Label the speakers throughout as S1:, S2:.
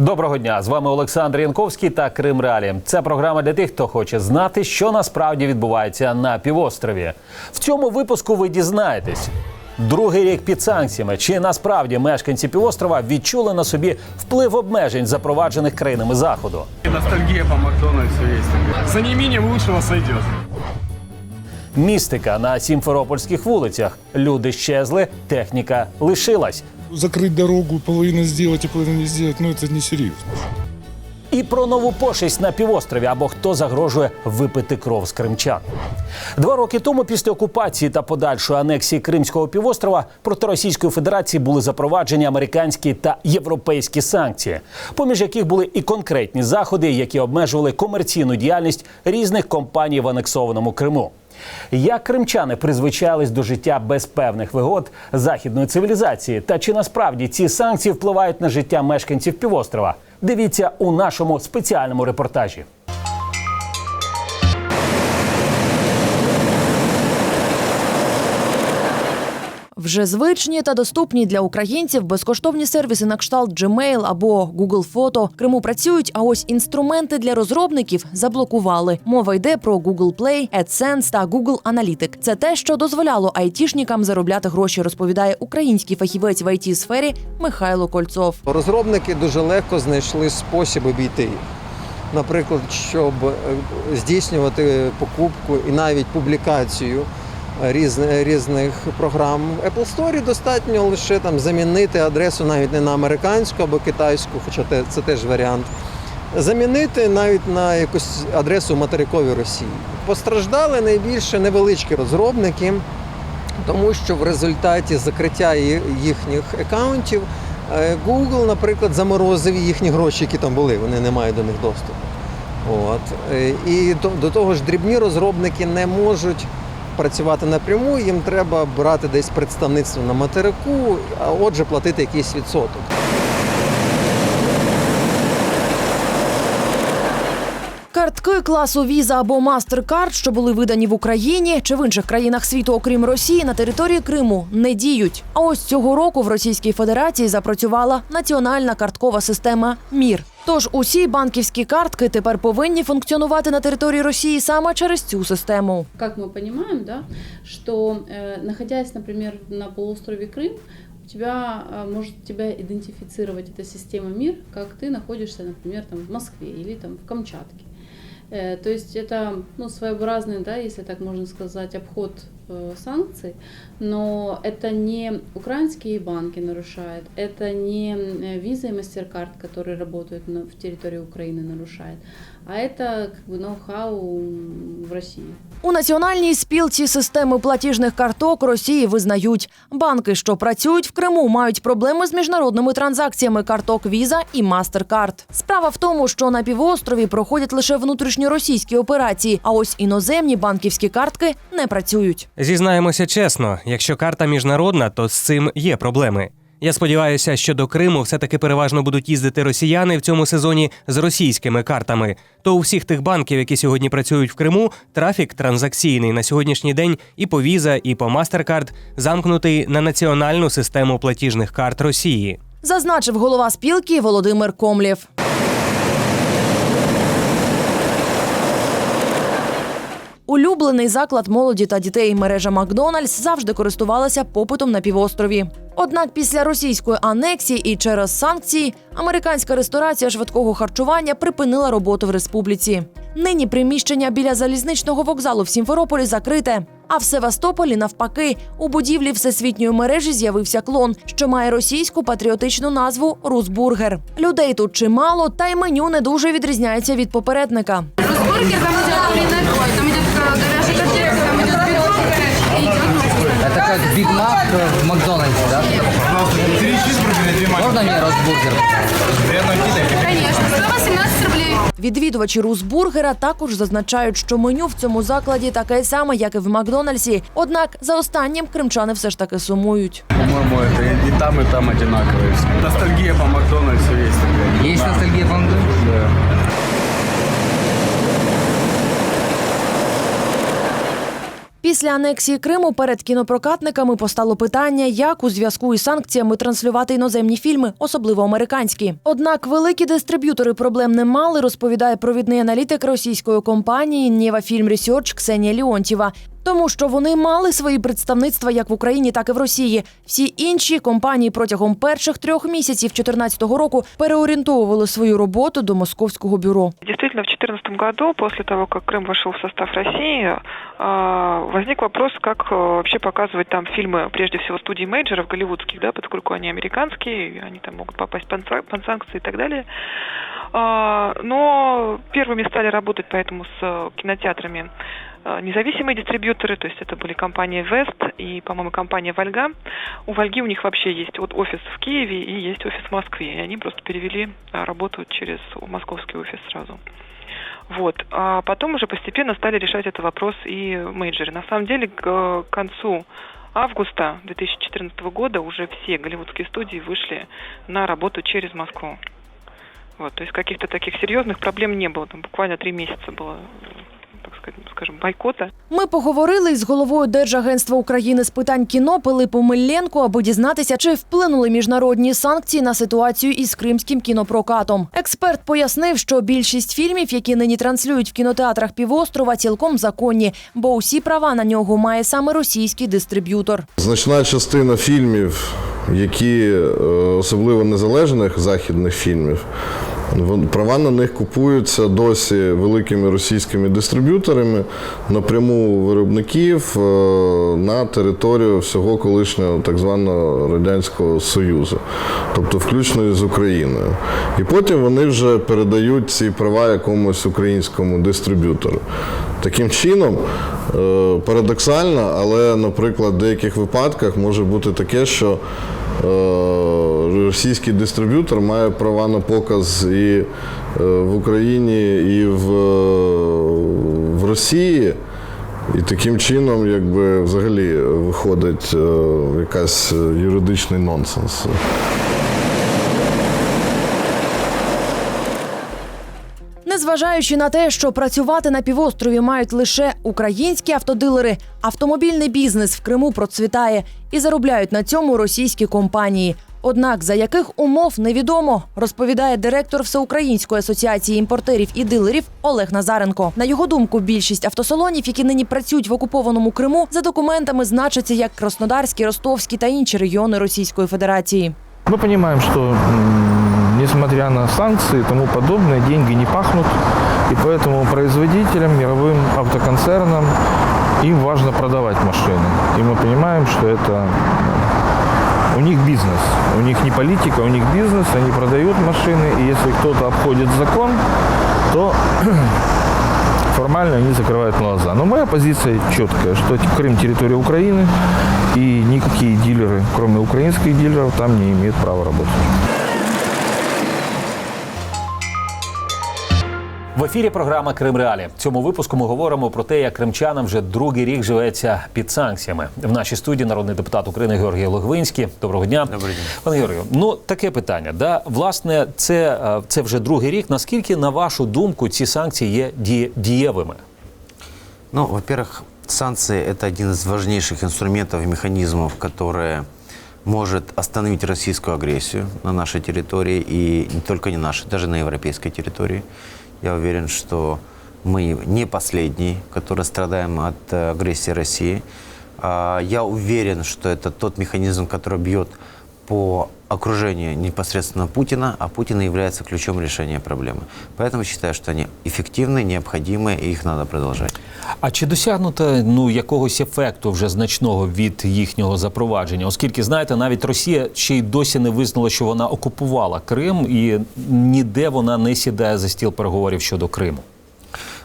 S1: Доброго дня! З вами Олександр Янковський та Крим Реалі. Це програма для тих, хто хоче знати, що насправді відбувається на півострові. В цьому випуску ви дізнаєтесь. Другий рік під санкціями. Чи насправді мешканці півострова відчули на собі вплив обмежень, запроваджених країнами заходу?
S2: Ностальгия по Макдональдсу есть. За неимением лучшего сойдет.
S1: Містика на сімферопольських вулицях. Люди щезли, техніка лишилась.
S3: Закрыть дорогу, половину сделать и половину не сделать, ну это несерьезно.
S1: І про нову пошесть на півострові або хто загрожує випити кров з кримчан. Два роки тому, після окупації та подальшої анексії Кримського півострова, проти Російської Федерації були запроваджені американські та європейські санкції, поміж яких були і конкретні заходи, які обмежували комерційну діяльність різних компаній в анексованому Криму. Як кримчани призвичались до життя без певних вигод західної цивілізації, та чи насправді ці санкції впливають на життя мешканців півострова? Дивіться у нашому спеціальному репортажі.
S4: Вже звичні та доступні для українців безкоштовні сервіси на кшталт Gmail або Google Фото Криму працюють, а ось інструменти для розробників заблокували. Мова йде про Google Play, AdSense та Google Analytics. Це те, що дозволяло айтішникам заробляти гроші, розповідає український фахівець в it сфері Михайло Кольцов.
S5: Розробники дуже легко знайшли спосіб обійти їх. Наприклад, щоб е, здійснювати покупку і навіть публікацію різних, різних програм в Apple Store достатньо лише там замінити адресу навіть не на американську або китайську, хоча це теж варіант. Замінити навіть на якусь адресу в материковій Росії. Постраждали найбільше невеличкі розробники, тому що в результаті закриття їхніх аккаунтів е, Google, наприклад, заморозив їхні гроші, які там були, вони не мають до них доступу. От. Е, І до того ж, дрібні розробники не можуть працювати напряму, їм треба брати десь представництво на материку, а отже, платити якийсь відсоток.
S4: Картки класу Visa або MasterCard, що були видані в Україні чи в інших країнах світу, окрім Росії, на території Криму не діють. А ось цього року в Російській Федерації запрацювала національна карткова система МІР. Тож усі банківські картки тепер повинні функціонувати на території Росії саме через цю систему.
S6: Как мы понимаем, да, что э, находясь, например, на полуострове Крым, у тебя э, может тебя идентифицировать эта система МИР, как ты находишься, например, там в Москве или там в Камчатке. Э, То есть это ну, своеобразный, да, если так можно сказать, обход э, санкций, но это не украинские банки нарушают, это не э, Visa и MasterCard, которые работают на, в территории Украины, нарушает, а это как бы ноу-хау в России.
S4: У національній спілці системи платіжних карток Росії визнають, банки, що працюють в Криму, мають проблеми з міжнародними транзакціями карток Visa і MasterCard. Справа в тому, що на півострові проходять лише внутрішньоросійські операції, а ось іноземні банківські картки не працюють.
S7: Зізнаємося чесно, якщо карта міжнародна, то з цим є проблеми. Я сподіваюся, що до Криму все-таки переважно будуть їздити росіяни в цьому сезоні з російськими картами. То у всіх тих банків, які сьогодні працюють в Криму, трафік транзакційний на сьогоднішній день і по Visa, і по MasterCard замкнутий на національну систему платіжних карт Росії.
S4: Зазначив голова спілки Володимир Комлєв. Улюблений заклад молоді та дітей мережа Макдональдс завжди користувалася попитом на півострові. Однак після російської анексії і через санкції американська ресторація швидкого харчування припинила роботу в республіці. Нині приміщення біля залізничного вокзалу в Сімферополі закрите. А в Севастополі, навпаки, у будівлі всесвітньої мережі з'явився клон, що має російську патріотичну назву Русбургер. Людей тут чимало, та й меню не дуже відрізняється від попередника.
S8: Бургер, там
S9: как Биг Мак в Макдональдсе, да?
S2: Три чизбургера, две маленькие.
S9: Можно мне разбургер?
S2: Приятного аппетита.
S8: Конечно, 118 рублей.
S4: Відвідувачі Русбургера також зазначають, що меню в цьому закладі таке саме, як і в Макдональдсі. Однак за останнім кримчани все ж таки сумують.
S2: По-моему, это и, и там, и там одинаковые. Ностальгия по Макдональдсу есть такая.
S9: Есть ностальгия по Макдональдсу?
S2: Да.
S4: Після анексії Криму перед кінопрокатниками постало питання, як у зв'язку із санкціями транслювати іноземні фільми, особливо американські. Однак великі дистриб'ютори проблем не мали, розповідає провідний аналітик російської компанії Нєва Фільм Ресерч Ксенія Ліонтєва. Тому що вони мали свої представництва як в Україні, так і в Росії. Всі інші компанії протягом перших трьох місяців 2014 року переорієнтовували свою роботу до московського бюро.
S10: Действительно, в 2014 году, после того, как Крым вошел в состав России, э, возник вопрос, как э, вообще показывать там фильмы, прежде всего, студий мейджеров голливудских, да, поскольку они американские, и они там могут попасть под сан- под санкции и так далее. А, Но первыми стали работать поэтому с э, кинотеатрами э, независимые дистрибьюторы, то есть это были компания Вест и, по-моему, компания Вольга. У Вольги у них вообще есть вот офис в Киеве и есть офис в Москве, и они просто перевели а, работу через московский офис сразу. Вот. А потом уже постепенно стали решать этот вопрос и мейджеры. На самом деле, к концу августа 2014 года уже все голливудские студии вышли на работу через Москву. Вот, то есть каких-то таких серьезных проблем не было. Там буквально три месяца было, так сказать, скажем, бойкота.
S4: Ми поговорили із головою Держагентства України з питань кіно Пилипом Милленко, аби дізнатися, чи вплинули міжнародні санкції на ситуацію із кримським кінопрокатом. Експерт пояснив, що більшість фільмів, які нині транслюють в кінотеатрах півострова, цілком законні, бо усі права на нього має саме російський дистриб'ютор.
S11: Значна частина фільмів, які е, особливо незалежних західних фільмів, права на них купуються досі великими російськими дистриб'юторами напряму виробників е, на територію всього колишнього так званого Радянського Союзу, тобто включно із Україною. І потім вони вже передають ці права якомусь українському дистриб'ютору. Таким чином, е, парадоксально, але, наприклад, в деяких випадках може бути таке, що е, російський дистриб'ютор має права на показ і е, в Україні, і в, в Росії. І таким чином, якби взагалі виходить е, якась юридичний нонсенс.
S4: Незважаючи на те, що працювати на півострові мають лише українські автодилери, автомобільний бізнес в Криму процвітає і заробляють на цьому російські компанії. Однак за яких умов невідомо, розповідає директор Всеукраїнської асоціації імпортерів і дилерів Олег Назаренко. На його думку, більшість автосалонів, які нині працюють в окупованому Криму, за документами значаться як Краснодарський, Ростовський та інші регіони Російської Федерації.
S12: Мы понимаем, что м, несмотря на санкции и тому подобное, деньги не пахнут, и поэтому производителям, мировым автоконцернам им важно продавать машины. И мы понимаем, что это м, у них бизнес, у них не политика, у них бизнес, они продают машины, и если кто-то обходит закон, то формально они закрывают глаза. Но моя позиция четкая, что Крым территория Украины, и никакие дилеры, кроме украинских дилеров, там не имеют права работать.
S1: В ефірі програма Крим Реалі. В цьому випуску ми говоримо про те, як кримчанам вже другий рік живеться під санкціями. В нашій студії народний депутат України Георгій Логвинський. Доброго дня. Доброго дня. Пане Георгію, ну таке питання. Да? Власне, це, е, це вже другий рік. Наскільки, на вашу думку, ці санкції є діє- дієвими?
S13: Ну, во-первых, санкции – это один из важнейших инструментов и механизмов, которые может остановить российскую агрессию на нашей территории, и не только не нашей, даже на европейской территории. Я уверен, что мы не последний, которые страдаем от э, агрессии России. А, Я уверен, что это тот механизм, который бьет по окружению непосредственно Путина, а Путин является ключом решения проблемы. Поэтому считаю, что они эффективны, необходимы, и их надо продолжать.
S1: А чи досягнуто ну якогось ефекту вже значного від їхнього запровадження? Оскільки знаєте, навіть Росія ще й досі не визнала, що вона окупувала Крим, і ніде вона не сідає за стіл переговорів щодо Криму.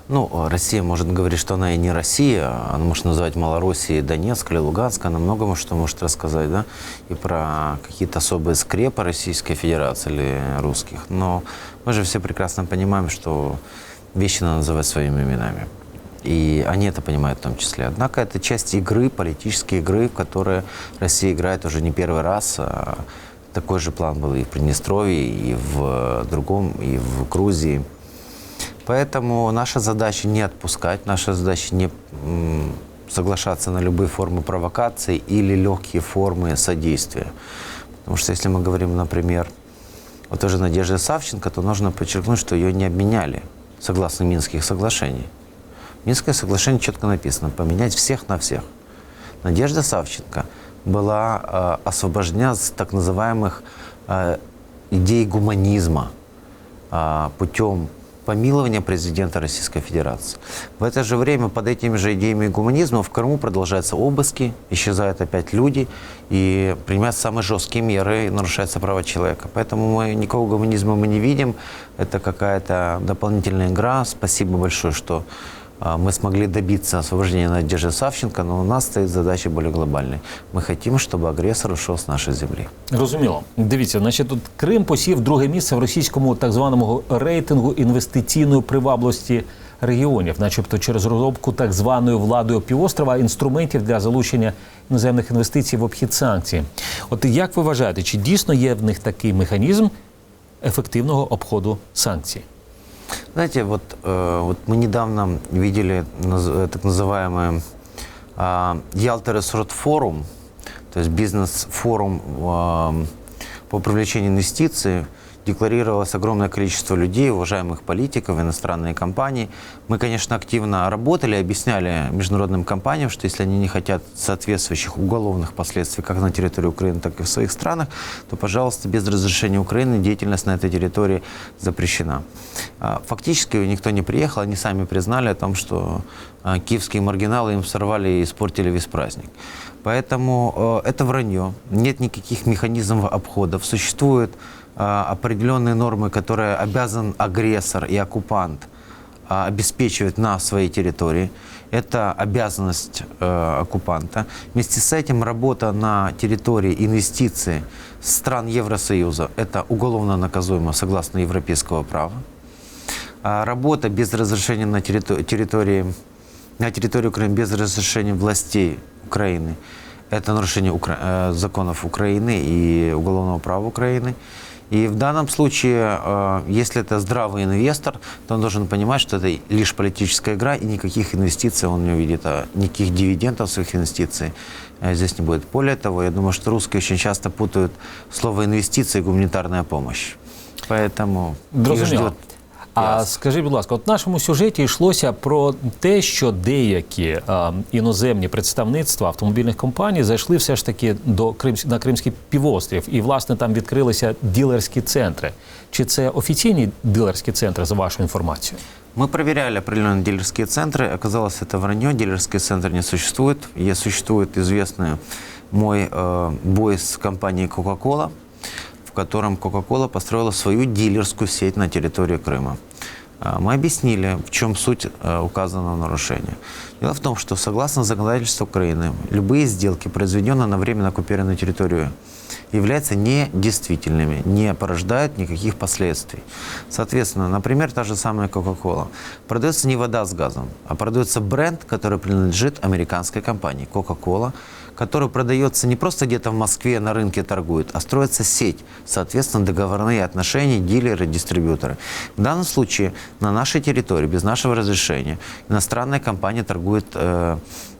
S13: Ну, Россия может говорить, что она и не Россия, она может называть Малороссией Донецк или Луганск, она много что может рассказать, да, и про какие-то особые скрепы Российской Федерации или русских. Но мы же все прекрасно понимаем, что вещи надо называть своими именами. И они это понимают в том числе. Однако это часть игры, политической игры, в которой Россия играет уже не первый раз. А Такой же план был и в Приднестровье, и в другом, и в Грузии. Поэтому наша задача не отпускать, наша задача не соглашаться на любые формы провокаций или легкие формы содействия. Потому что если мы говорим, например, о той же Надежде Савченко, то нужно подчеркнуть, что ее не обменяли согласно Минских соглашений. Минское соглашение четко написано – поменять всех на всех. Надежда Савченко была э, освобождена с так называемых э, идей гуманизма э, путем помилования президента Российской Федерации. В это же время под этими же идеями гуманизма в Крыму продолжаются обыски, исчезают опять люди и принимают самые жесткие меры, и нарушаются права человека. Поэтому мы никакого гуманизма мы не видим. Это какая-то дополнительная игра. Спасибо большое, что мы смогли добиться освобождения Надежды Савченко, но у нас стоит задача более глобальная. Мы хотим, чтобы агрессор ушел с нашей земли.
S1: Розуміло. Дивіться, значить, тут Крим посів друге місце в російському так званому рейтингу інвестиційної привабливості регіонів, начебто через розробку так званою владою півострова інструментів для залучення іноземних інвестицій в обхід санкцій. От як ви вважаєте, чи дійсно є в них такий механізм ефективного обходу санкцій?
S13: Знаете, вот, э, вот мы недавно видели наз- э, так называемый э, Ялта Resort Forum, то есть бизнес-форум э, по привлечению инвестиций. Декларировалось огромное количество людей, уважаемых политиков, иностранные компании. Мы, конечно, активно работали, объясняли международным компаниям, что если они не хотят соответствующих уголовных последствий как на территории Украины, так и в своих странах, то, пожалуйста, без разрешения Украины деятельность на этой территории запрещена. А, Фактически никто не приехал, они сами признали о том, что а, киевские маргиналы им сорвали и испортили весь праздник. Поэтому э, это вранье, нет никаких механизмов обходов. Существуют э, определенные нормы, которые обязан агрессор и оккупант а, обеспечивать на своей территории. Это обязанность э, оккупанта. Вместе с этим работа на территории инвестиций стран Евросоюза – это уголовно наказуемо согласно европейского права. А Работа без разрешения на территори- территории, на территории Украины без разрешения властей Украины – это нарушение укра- э, законов Украины и уголовного права Украины. И в данном случае, э, если это здравый инвестор, то он должен понимать, что это лишь политическая игра, и никаких инвестиций он не увидит, а никаких дивидендов своих инвестиций э, здесь не будет. Более того, я думаю, что русские очень часто путают слово инвестиции и гуманитарная помощь. Поэтому их
S1: Зрозуміло.
S13: ждет
S1: А скажіть, будь ласка, от в нашому сюжеті йшлося про те, що деякі е, іноземні представництва автомобільних компаній зайшли все ж таки до Кримсь... на Кримський півострів, і власне там відкрилися дилерські центри. Чи це офіційні дилерські центри за вашою інформацією?
S13: Мы проверяли определенные дилерские центры. Оказалось, это вранье. Дилерский центр не существует. И существует известный мой э, бой с компанией Coca-Cola, в Котором Coca-Cola построила свою дилерскую сеть на территории Крыма. А, Мы объяснили, в чем суть э, указанного нарушения. Дело в том, что согласно законодательству Украины, любые сделки, произведенные на временно оккупированной территории, являются недействительными, не порождают никаких последствий. Соответственно, например, та же самая Coca-Cola. Продается не вода с газом, а продается бренд, который принадлежит американской компании Coca-Cola, который продается не просто где-то в Москве на рынке торгует, а строится сеть, соответственно, договорные отношения, дилеры, дистрибьюторы. В данном случае на нашей территории, без нашего разрешения, иностранная компания торгует э,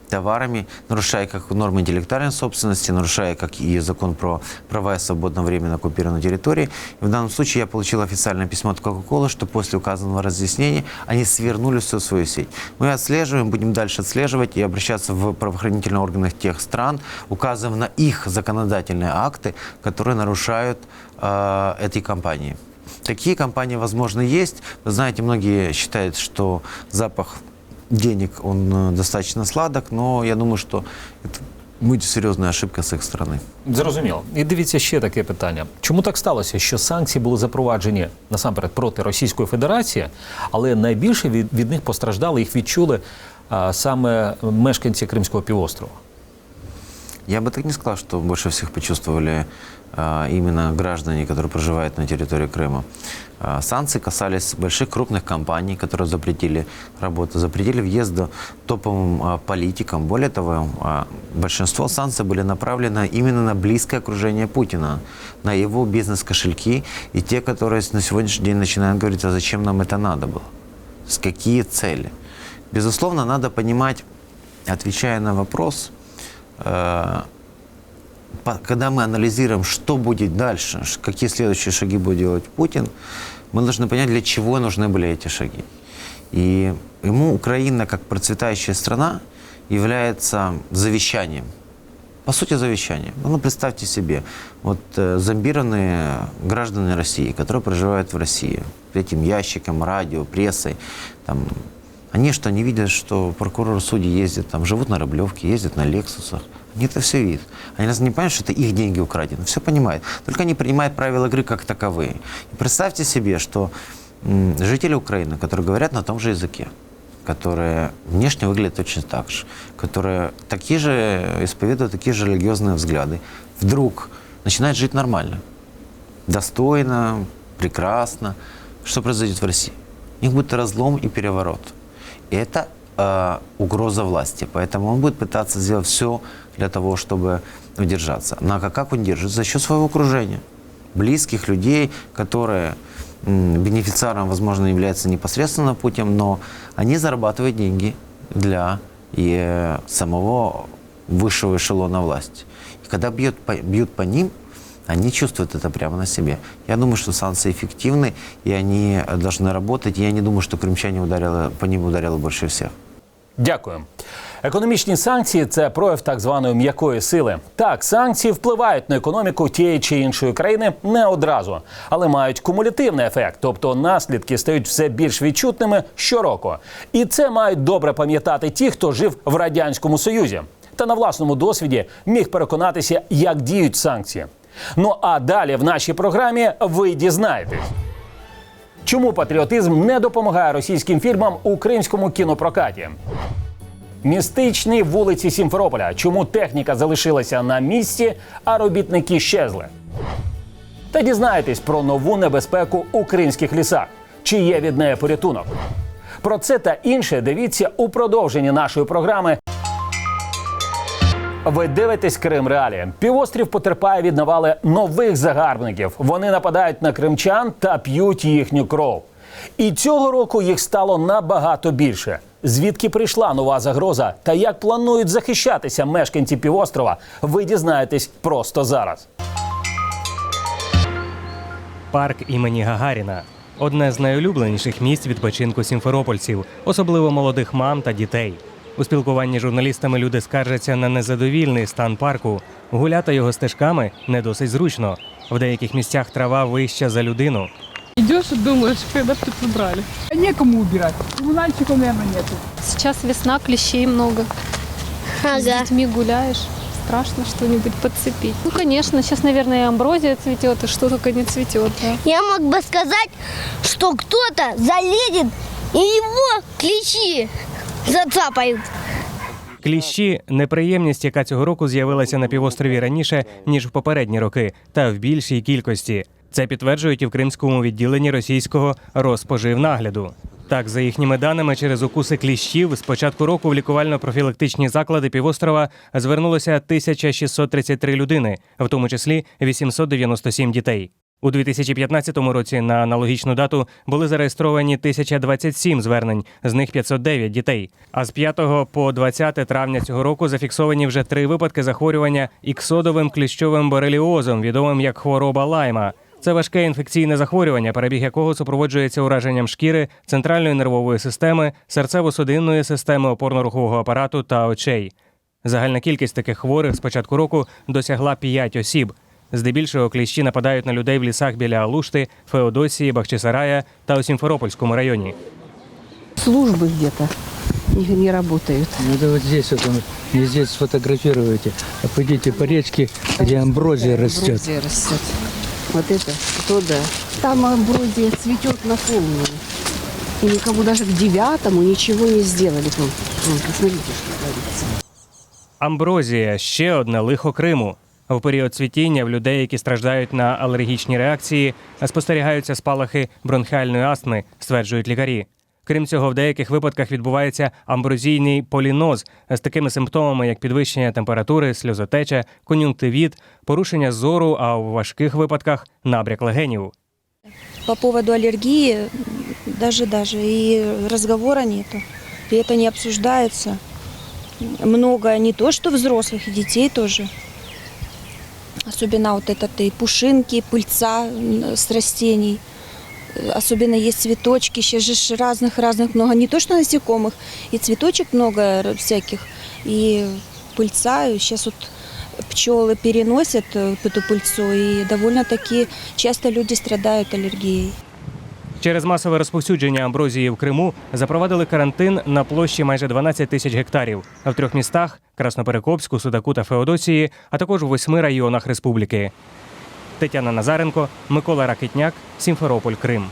S13: товарами, нарушая как нормы интеллектуальной собственности, нарушая как и закон про права и время на оккупированной территории. И в данном случае я получил официальное письмо от Coca-Cola, что после указанного разъяснения они свернули всю свою сеть. Мы отслеживаем, будем дальше отслеживать и обращаться в правоохранительные органы тех стран, указывая на их законодательные акты, которые нарушают э, эти компании. Такие компании, возможно, есть. Вы знаете, многие считают, что запах денег, он э, достаточно сладок, но я думаю, что это будет серьезная ошибка с их стороны.
S1: Зрозуміло. І дивіться ще таке питання: чому так сталося, що санкції були запроваджені насамперед проти Російської Федерації, але найбільше від, від них постраждали, їх відчули а, саме мешканці Кримського півострова?
S13: Я бы так не сказал, что больше всех почувствовали а, именно граждане, которые проживают на территории Крыма. А, санкции касались больших крупных компаний, которые запретили работу, запретили въезд топовым а, политикам. Более того, а, большинство санкций были направлены именно на близкое окружение Путина, на его бизнес-кошельки и те, которые на сегодняшний день начинают говорить, а зачем нам это надо было, с какие цели. Безусловно, надо понимать отвечая на вопрос, э, когда мы анализируем, что будет дальше, какие следующие шаги будет делать Путин, мы должны понять, для чего нужны были эти шаги. И ему Украина, как процветающая страна, является завещанием. По сути, завещание. Ну, представьте себе, вот э, зомбированные граждане России, которые проживают в России, этим ящиком, радио, прессой, там, они что, не видят, что прокурор судьи ездят, там, живут на Рублевке, ездят на Лексусах? Они это все видят. Они разве не понимают, что это их деньги украдены? Все понимают. Только они принимают правила игры как таковые. И представьте себе, что жители Украины, которые говорят на том же языке, которые внешне выглядят точно так же, которые такие же, исповедуют такие же религиозные взгляды, вдруг начинают жить нормально, достойно, прекрасно. Что произойдет в России? У них будет разлом и переворот. И это э, угроза власти. Поэтому он будет пытаться сделать все для того, чтобы удержаться. Но как- он держит? За счет своего окружения. Близких людей, которые бенефициаром, возможно, являются непосредственно Путин, но они зарабатывают деньги для и, э, самого высшего эшелона власти. И когда бьют по, бьют по ним, они чувствуют это прямо на себе. Я думаю, что санкции эффективны, и они э, должны работать. Я не думаю, что крымчане ударило, по ним ударило больше всех.
S1: Дякую. Економічні санкції це прояв так званої м'якої сили. Так, санкції впливають на економіку тієї чи іншої країни не одразу, але мають кумулятивний ефект, тобто наслідки стають все більш відчутними щороку. І це мають добре пам'ятати ті, хто жив в радянському союзі, та на власному досвіді міг переконатися, як діють санкції. Ну а далі в нашій програмі ви дізнаєтесь. Чому патріотизм не допомагає російським фільмам у кримському кінопрокаті? Містичні вулиці Сімферополя. Чому техніка залишилася на місці, а робітники щезли? Та дізнаєтесь про нову небезпеку у кримських лісах. Чи є від неї порятунок? Про це та інше дивіться у продовженні нашої програми. Ви дивитесь Крим Реалі. Півострів потерпає від навали нових загарбників. Вони нападають на кримчан та п'ють їхню кров. І цього року їх стало набагато більше. Звідки прийшла нова загроза та як планують захищатися мешканці півострова, ви дізнаєтесь просто зараз.
S7: Парк імені Гагаріна одне з найулюбленіших місць відпочинку сімферопольців, особливо молодих мам та дітей. У спілкуванні з журналістами люди скаржаться на незадовільний стан парку. Гуляти його стежками не досить зручно. В деяких місцях трава вища за людину.
S14: Идешь и думаешь, когда бы тут убрали. Некому убирать. Коммунальщиков, наверное, нету.
S8: Сейчас весна, клещей много. С детьми гуляешь. Страшно что-нибудь подцепить. Ну, конечно, сейчас, наверное, и амброзия цветет, и что только не цветет. Да.
S15: Я мог бы сказать, что кто-то залезет и его клещи зацапают.
S7: Кліщі неприємність, яка цього року з'явилася на півострові раніше ніж в попередні роки, та в більшій кількості. Це підтверджують і в кримському відділенні російського розпоживнагляду. Так, за їхніми даними, через укуси кліщів з початку року в лікувально-профілактичні заклади півострова звернулося 1633 людини, в тому числі 897 дітей. У 2015 році на аналогічну дату були зареєстровані 1027 звернень, з них 509 дітей. А з 5 по 20 травня цього року зафіксовані вже три випадки захворювання іксодовим кліщовим бореліозом, відомим як хвороба лайма. Це важке інфекційне захворювання, перебіг якого супроводжується ураженням шкіри, центральної нервової системи, серцево-судинної системи опорно-рухового апарату та очей. Загальна кількість таких хворих з початку року досягла 5 осіб. Здебільшого кліщі нападають на людей в лісах біля Алушти, Феодосії, Бахчисарая та у Сімферопольському районі.
S14: Службы где-то не, работают.
S9: Ну, это вот здесь вот, он, не здесь сфотографируете, а пойдите по речке, где амброзия растет.
S14: Амброзия растет. Вот это, то да. Там амброзия цветет на полную. И никому даже к девятому ничего не сделали. Вон, вон, посмотрите, что творится.
S7: Амброзія ще одне лихо Криму. В період цвітіння в людей, які страждають на алергічні реакції, спостерігаються спалахи бронхіальної астми, стверджують лікарі. Крім цього, в деяких випадках відбувається амброзійний поліноз з такими симптомами, як підвищення температури, сльозотеча, кон'юнктивіт, порушення зору, а у важких випадках набряк легенів.
S16: По поводу аллергии даже даже и разговора нету. И это не обсуждается. много не то что взрослых, и детей тоже. Особенно вот этот и пушинки, пыльца м, с растений. Э, Особенно есть цветочки, сейчас же ж разных-разных много. Не то что насекомых, и цветочек много р- всяких, и пыльца. Сейчас вот пчелы переносят э, эту пыльцу, и довольно-таки часто люди страдают аллергией.
S7: Через масове розповсюдження амброзії в Криму запровадили карантин на площі майже 12 тисяч гектарів в трьох містах Красноперекопську, Судаку та Феодосії, а також у восьми районах республіки. Тетяна Назаренко, Микола Ракитняк, Сімферополь, Крим.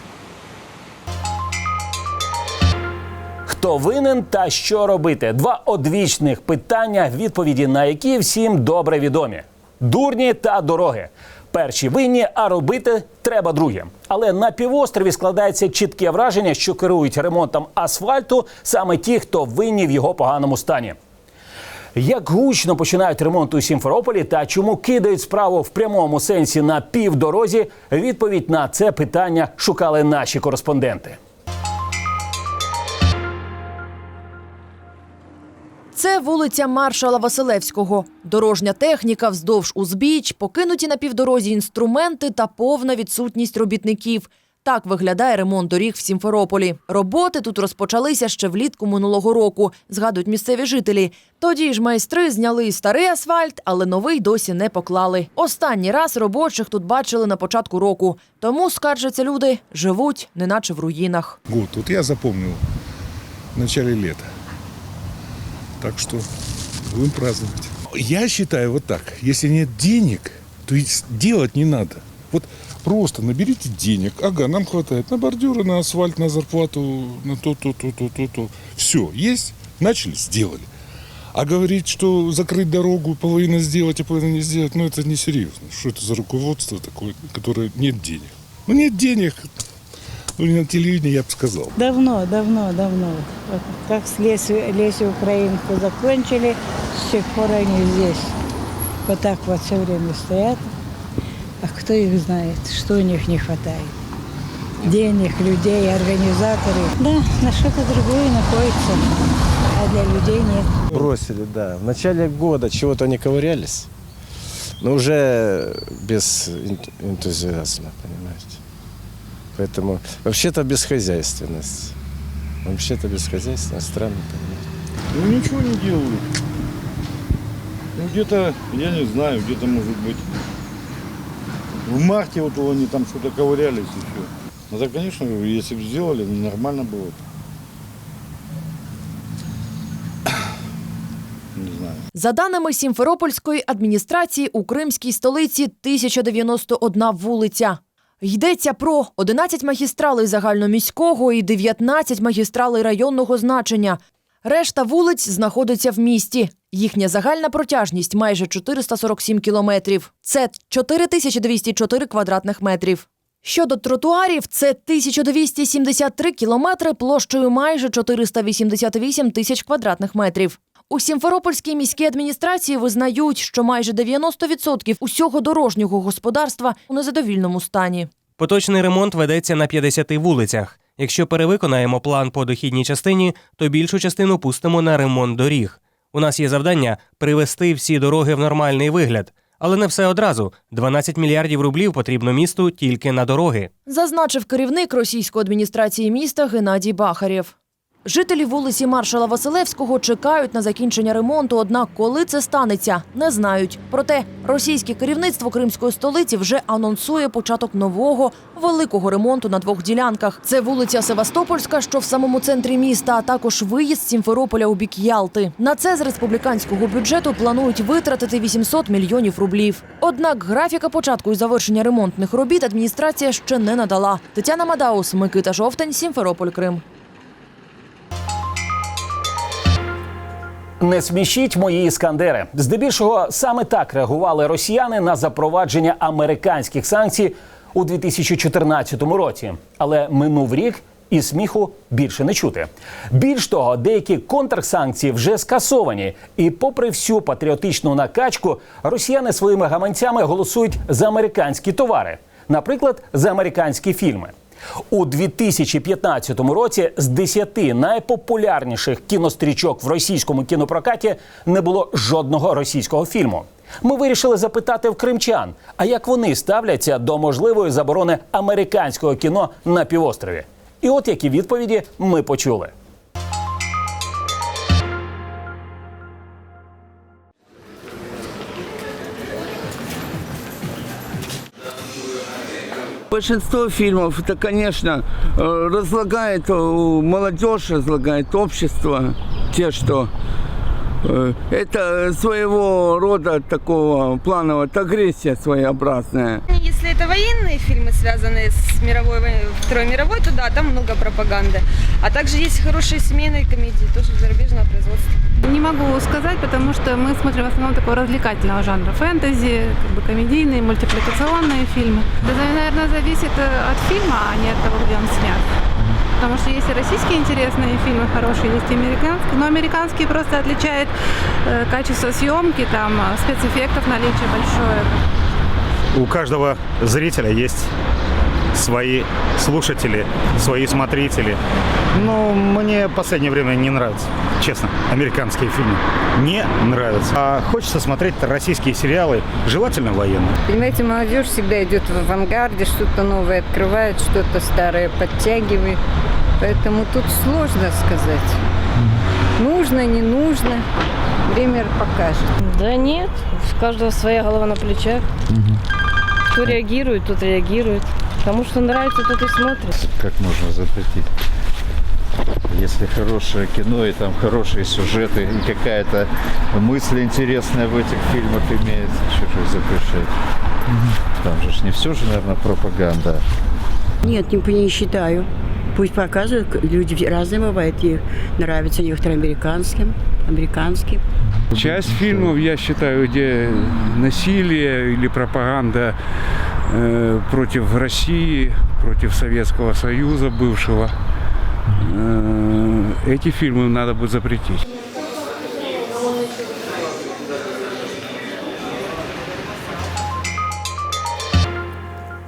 S1: Хто винен та що робити? Два одвічних питання, відповіді на які всім добре відомі: дурні та дороги. Перші винні, а робити треба друге. Але на півострові складається чітке враження, що керують ремонтом асфальту саме ті, хто винні в його поганому стані. Як гучно починають ремонт у Сімферополі та чому кидають справу в прямому сенсі на півдорозі? Відповідь на це питання шукали наші кореспонденти.
S4: Це вулиця маршала Василевського. Дорожня техніка вздовж узбіч, покинуті на півдорозі інструменти та повна відсутність робітників. Так виглядає ремонт доріг в Сімферополі. Роботи тут розпочалися ще влітку минулого року, згадують місцеві жителі. Тоді ж майстри зняли старий асфальт, але новий досі не поклали. Останній раз робочих тут бачили на початку року. Тому скаржаться люди, живуть неначе в руїнах.
S3: Год. Вот я запомнил в начале лета. Так что будем праздновать. Я считаю вот так. Если нет денег, то делать не надо. Вот просто наберите денег. Ага, нам хватает на бордюры, на асфальт, на зарплату, на то, то, то, то, то, то. Все, есть, начали, сделали. А говорить, что закрыть дорогу, половину сделать, а половину не сделать, ну это несерьезно. Что это за руководство такое, которое нет денег? Ну нет денег, ну не на телевидении я бы сказал.
S17: Давно, давно, давно. Вот Как с Лесю, Лесю Украинку закончили, с тех пор они здесь. Вот так вот все время стоят. А кто их знает, что у них не хватает? Денег, людей, организаторы. Да, на что-то другое находится, а для людей нет.
S18: Бросили, да. В начале года чего-то они ковырялись, но уже без эн- энтузиазма, понимаете. Поэтому вообще-то бесхозяйственность. Вообще-то бесхозяйственность, странно, понимаете.
S19: Ну ничего не делают. Ну где-то, я не знаю, где-то может быть в марте вот они там что-то ковырялись еще. Ну так, конечно, если бы сделали, ну, нормально было. бы. Не знаю.
S4: За даними Сімферопольської адміністрації, у кримській столиці 1091 вулиця. Йдеться про 11 магістралей загальноміського і 19 магістралей районного значення. Решта вулиць знаходиться в місті. Їхня загальна протяжність майже 447 кілометрів. Це 4204 квадратних метрів. Щодо тротуарів, це 1273 кілометри площею майже 488 тисяч квадратних метрів. У Сімферопольській міській адміністрації визнають, що майже 90% усього дорожнього господарства у незадовільному стані.
S7: Поточний ремонт ведеться на 50 вулицях. Якщо перевиконаємо план по дохідній частині, то більшу частину пустимо на ремонт доріг. У нас є завдання привести всі дороги в нормальний вигляд. Але не все одразу. 12 мільярдів рублів потрібно місту тільки на дороги.
S4: Зазначив керівник російської адміністрації міста Геннадій Бахарєв. Жителі вулиці маршала Василевського чекають на закінчення ремонту. Однак, коли це станеться, не знають. Проте російське керівництво кримської столиці вже анонсує початок нового великого ремонту на двох ділянках. Це вулиця Севастопольська, що в самому центрі міста, а також виїзд Сімферополя у бік Ялти. На це з республіканського бюджету планують витратити 800 мільйонів рублів. Однак графіка початку і завершення ремонтних робіт адміністрація ще не надала. Тетяна Мадаус, Микита Жовтань, Сімферополь, Крим.
S1: Не смішіть мої іскандери. Здебільшого саме так реагували росіяни на запровадження американських санкцій у 2014 році. Але минув рік і сміху більше не чути. Більш того, деякі контрсанкції вже скасовані. І, попри всю патріотичну накачку, росіяни своїми гаманцями голосують за американські товари, наприклад, за американські фільми. У 2015 році з 10 найпопулярніших кінострічок в російському кінопрокаті не було жодного російського фільму. Ми вирішили запитати в кримчан, а як вони ставляться до можливої заборони американського кіно на півострові. І от які відповіді ми почули.
S20: Большинство фильмов, это, конечно, э, разлагает э, молодежь, разлагает общество. Те, что э, это своего рода такого плана вот агрессия своеобразная.
S21: Если это военные фильмы, связанные с мировой, вой- Второй мировой, то да, там много пропаганды. А также есть хорошие семейные комедии, тоже зарубежного производства.
S8: Не могу сказать, потому что мы смотрим в основном такого развлекательного жанра. Фэнтези, как бы комедийные, мультипликационные фильмы. Это, наверное, зависит э, от фильма, а не от того, где он снят. Потому что есть и российские интересные фильмы хорошие, есть и американские. Но американские просто отличает э, качество съемки, там э, спецэффектов наличие большое.
S22: у каждого зрителя есть свои слушатели, свои смотрители. Но мне в последнее время не нравятся, честно, американские фильмы. Не нравятся. А хочется смотреть российские сериалы, желательно военные.
S23: Понимаете, молодежь всегда идет в авангарде, что-то новое открывает, что-то старое подтягивает. Поэтому тут сложно сказать. Нужно, не нужно. Время покажет.
S24: Да нет, у каждого своя голова на плечах. Кто реагирует, тот реагирует. Кому что нравится, тот и смотрит.
S25: Как можно запретить? Если хорошее кино и там хорошие сюжеты и какая-то мысль интересная в этих фильмах имеется, что же запрещать? Там же ж не все же, наверное, пропаганда.
S14: Нет, не, не считаю. Пусть показывают, люди разные бывают, и нравится некоторым американским, американским.
S26: Часть фильмов, я считаю, где насилие или пропаганда э, против России, против Советского Союза бывшего, э, эти фильмы надо бы запретить.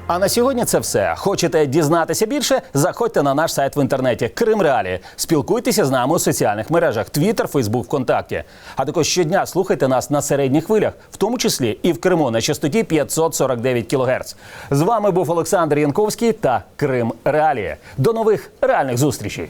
S1: А на сьогодні це все. Хочете дізнатися більше? Заходьте на наш сайт в інтернеті Крим Реалі. Спілкуйтеся з нами у соціальних мережах Твіттер, Фейсбук, ВКонтакті. А також щодня слухайте нас на середніх хвилях, в тому числі і в Криму на частоті 549 кГц. З вами був Олександр Янковський та Крим Реалії. До нових реальних зустрічей.